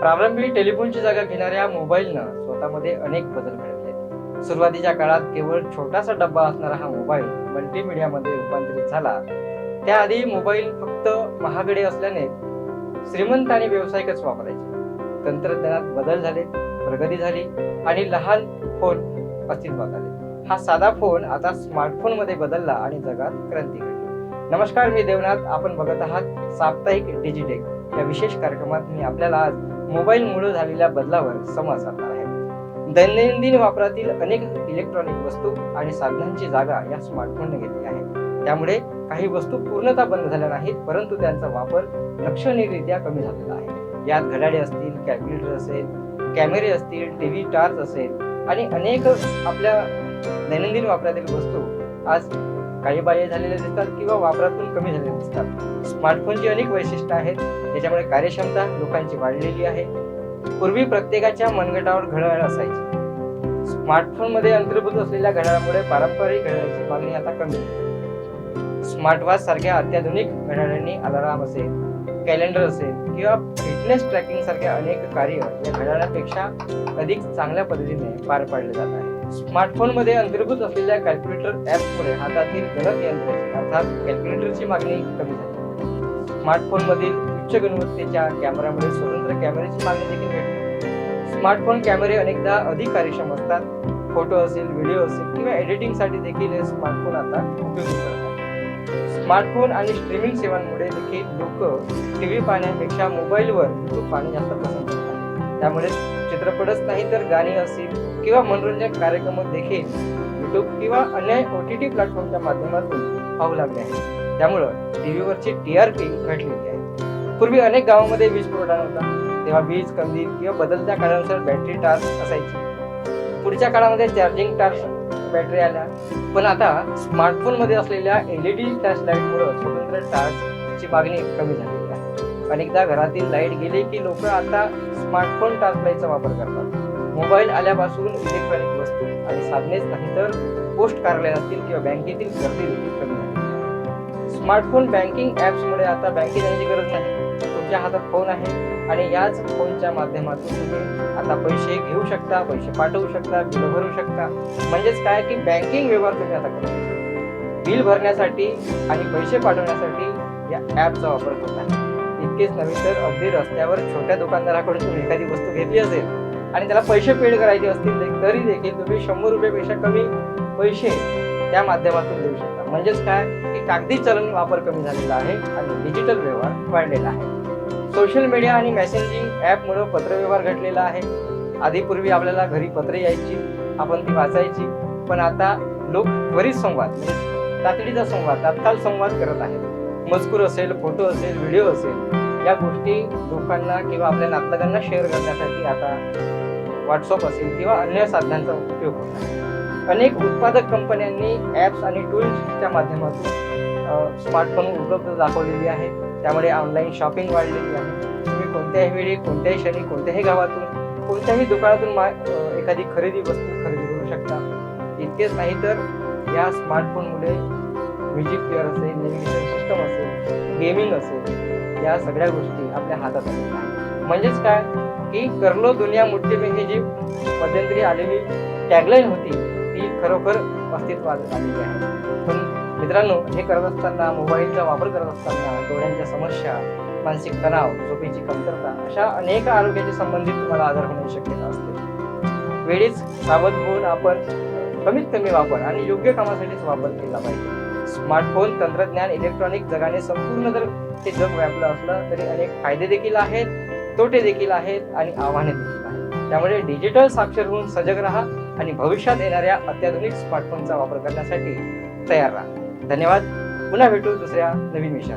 प्रारंभी टेलिफोनची जागा घेणाऱ्या मोबाईलनं स्वतःमध्ये अनेक बदल घडवले सुरुवातीच्या काळात केवळ छोटासा डब्बा असणारा हा मोबाईल मल्टीमीडियामध्ये रूपांतरित झाला. त्याआधी मोबाईल फक्त महागडे असल्याने श्रीमंत आणि व्यावसायिकच वापरायचे. तंत्रज्ञानात बदल झाले प्रगती झाली आणि लहान फोन अस्तित्वात आले. हा साधा फोन आता स्मार्टफोनमध्ये बदलला आणि जगात क्रांती घडली. नमस्कार मी देवनाथ. आपण बघत आहात साप्ताहिक डिजिटेक. या विशेष कार्यक्रमात मी आपल्याला आज मोबाईलमुळे झालेल्या बदलावर संवाद साधणार आहे. दैनंदिन वापरातील अनेक इलेक्ट्रॉनिक वस्तू आणि साधनांची जागा या स्मार्टफोनने घेतली आहे. त्यामुळे काही वस्तू पूर्णतः बंद झाल्या नाहीत परंतु त्यांचा वापर लक्षणीयरित्या कमी झालेला आहे. यात घड्याळे असतील कॅल्क्युलेटर असेल कॅमेरे असतील टीव्ही टार्च असेल आणि अनेक आपल्या दैनंदिन वापरातील वस्तू आज काही बाह्य झालेले दिसतात किंवा वापरातून कमी झालेले दिसतात. स्मार्टफोनची अनेक वैशिष्ट्य आहेत त्याच्यामुळे कार्यक्षमता लोकांची वाढलेली आहे. पूर्वी प्रत्येकाच्या मनगटावर घड्याळ असायची. स्मार्टफोनमध्ये अंतर्भूत असलेल्या घड्याळामुळे पारंपरिक घड्याळाची मागणी आता कमी आहे. स्मार्टवॉच सारख्या अत्याधुनिक घड्याळांनी अलाराम असेल कॅलेंडर असेल किंवा फिटनेस ट्रॅकिंग सारख्या अनेक कार्य या घड्याळापेक्षा अधिक चांगल्या पद्धतीने पार पाडले जात आहे. स्मार्टफोनमध्ये अंतर्भूत असलेल्या कॅल्क्युलेटर ॲपमुळे हातातील गणक यंत्राची अर्थात कॅल्क्युलेटरची मागणी कमी झाली. स्मार्टफोनमधील उच्च गुणवत्तेच्या कॅमेऱ्यामुळे स्वतंत्र कॅमेऱ्याची मागणी देखील भेटली स्मार्टफोन कॅमेरे अनेकदा अधिक कार्यक्षम असतात. फोटो असेल व्हिडिओ असेल किंवा एडिटिंगसाठी देखील हे स्मार्टफोन आता उपयोगी करतात स्मार्टफोन आणि स्ट्रीमिंग सेवांमुळे देखील लोक टी व्ही पाहण्यापेक्षा मोबाईलवर यूट्यूब पाहणे जास्त पसंत करतात. त्यामुळे चित्रपटच नाही तर गाणी असतील किंवा मनोरंजन कार्यक्रम देखील युट्यूब किंवा अन्य ओ टी टी प्लॅटफॉर्मच्या माध्यमातून पाहू लागले आहे त्यामुळं टीव्हीवरची टी आर पी घटलेली आहे. पूर्वी अनेक गावामध्ये वीज पुरवठा नव्हता. तेव्हा वीज कंदील किंवा बदलत्या काळानुसार बॅटरी टार्च असायची. पुढच्या काळामध्ये चार्जिंग टार्च बॅटरी आल्या. पण आता स्मार्टफोनमध्ये असलेल्या एलईडी फ्लॅश लाइट मुळे स्वतंत्र टार्चची मागणी कमी झाली. अनेकदा घरातील लाइट गेली की लोक आता स्मार्टफोन टार्च वापर करतात. मोबाईल आल्यापासून इलेक्ट्रॉनिक वस्तू आणि साधनेच नाही तर पोस्ट कार्यालय असतील किंवा बँकेतील गर्दी देखील कमी झाली. स्मार्टफोन बँकिंग ॲप्समुळे आता बँकेत जाण्याची गरज नाही. तुमच्या हातात फोन आहे आणि याच फोनच्या माध्यमातून तुम्ही आता पैसे घेऊ शकता पैसे पाठवू शकता बिल भरू शकता. म्हणजेच काय की बँकिंग व्यवहार तुम्ही आता करू शकता बिल भरण्यासाठी आणि पैसे पाठवण्यासाठी या ॲपचा वापर होत आहे इतकेच नव्हे तर अगदी रस्त्यावर छोट्या दुकानदाराकडून तुम्ही एखादी वस्तू घेतली असेल आणि त्याला पैसे पेड करायचे असतील तरी देखील तुम्ही शंभर रुपयापेक्षा कमी पैसे त्या माध्यमातून देऊ शकता. म्हणजेच काय? की कागदी चलन वापर कमी झालेला आहे आणि डिजिटल व्यवहार वाढलेला आहे. सोशल मीडिया आणि मेसेजिंग ॲपमुळे पत्रव्यवहार घडलेला आहे. आधीपूर्वी आपल्याला घरी पत्रे यायची आपण ती वाचायची. पण आता लोक त्वरित संवाद म्हणजे तातडीचा संवाद तात्काळ संवाद करत आहेत. मजकूर असेल फोटो असेल व्हिडिओ असेल या गोष्टी लोकांना किंवा आपल्या नातलगांना शेअर करण्यासाठी आता व्हॉट्सअप असेल किंवा अन्य साधनांचा उपयोग होतो अनेक उत्पादक कंपन्यांनी ॲप्स आणि टूल्सच्या माध्यमातून स्मार्टफोन उपलब्ध दाखवलेली आहे. त्यामुळे ऑनलाईन शॉपिंग वाढलेली आहे. तुम्ही कोणत्याही वेळी कोणत्याही क्षणी कोणत्याही गावातून कोणत्याही दुकानातून मा एखादी खरेदी वस्तू खरेदी करू शकता. इतकेच नाही तर या स्मार्टफोनमुळे म्युझिक प्लेअर असेल नेव्हिगेशन सिस्टम असेल गेमिंग असेल या सगळ्या गोष्टी आपल्या हातात आहेत. म्हणजेच काय? की करलो दुनिया मुठ्ठी में ही जी मध्यंतरी आलेली टॅगलाईन होती ती खरोखर अस्तित्वात आलेली आहे. पण मित्रांनो हे करत असताना मोबाईलचा वापर करत असताना डोळ्यांच्या समस्या मानसिक तणाव झोपेची कमतरता अशा अनेक आरोग्याशी संबंधित तुम्हाला आजार होण्याची शक्यता असते. वेळीच सावध होऊन आपण कमीत कमी वापर आणि योग्य कामासाठीच वापर केला पाहिजे. स्मार्टफोन तंत्रज्ञान इलेक्ट्रॉनिक जगाने संपूर्ण जर ते जग व्यापलं असलं तरी अनेक फायदे देखील आहेत तोटे देखील आहेत आणि आव्हाने देखील आहेत. त्यामुळे डिजिटल साक्षर होऊन सजग राहा आणि भविष्यात येणाऱ्या अत्याधुनिक स्मार्टफोनचा वापर करण्यासाठी तयार राहा. धन्यवाद. पुन्हा भेटू दुसऱ्या नवीन विषयात.